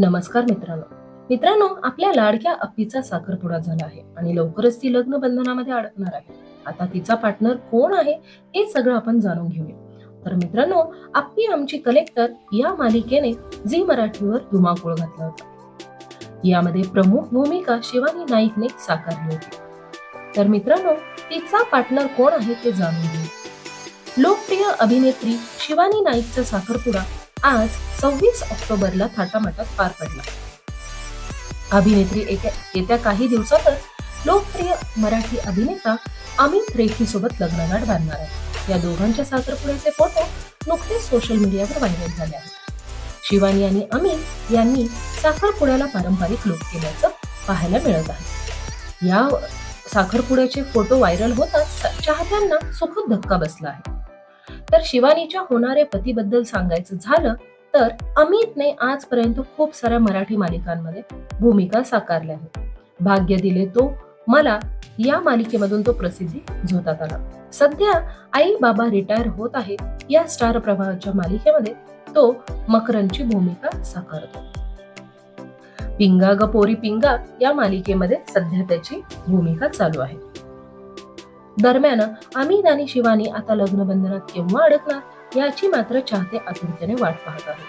नमस्कार मित्रांनो. मित्रांनो आपल्या लाडक्या अप्पीचा साखरपुडा झाला आहे आणि लवकरच ती लग्न बंधनामध्ये अडकणार आहे. आता तिचा पार्टनर कोण आहे हे सगळं आपण जाणून घेऊया. तर मित्रांनो अप्पी आमची कलेक्टर या मालिकेने झी मराठीवर धुमाकूळ घातला होता. यामध्ये प्रमुख भूमिका शिवानी नाईकने साकारली होती. तर मित्रांनो तिचा पार्टनर कोण आहे ते जाणून घेऊ लोकप्रिय अभिनेत्री शिवानी नाईकचा साखरपुडा आज सव्वीस ऑक्टोबरला थाटामाटात पार पडला. अभिनेत्री येत्या काही दिवसातच लोकप्रिय मराठी अभिनेता अमित रेखी सोबत लग्नगाठ बांधणार आहे. या दोघांच्या साखरपुड्याचे फोटो नुकतेच सोशल मीडियावर व्हायरल झाले आहेत. शिवानी आणि अमित यांनी साखरपुड्याला पारंपरिक लुक केल्याचं पाहायला मिळत आहे. या साखरपुड्याचे फोटो व्हायरल होताच चाहत्यांना सुखद धक्का बसला आहे. तर शिवानीच्या होणाऱ्या पतीबद्दल सांगायचं झालं तर अमितने आजपर्यंत खूप साऱ्या मराठी मालिकांमध्ये भूमिका साकारल्या आहेत. भाग्य दिले तो मला या मालिकेमधून तो प्रसिद्धी झोतात आला. सध्या आई बाबा रिटायर होत आहे या स्टार प्रवाहाच्या मालिकेमध्ये तो मकरनची भूमिका साकारतो. पिंगा ग पोरी पिंगा या मालिकेमध्ये सध्या त्याची भूमिका चालू आहे. दरम्यान अमित आणि शिवानी आता लग्नबंधनात केव्हा अडकणार याची मात्र चाहते आतुरतेने वाट पाहत आहेत.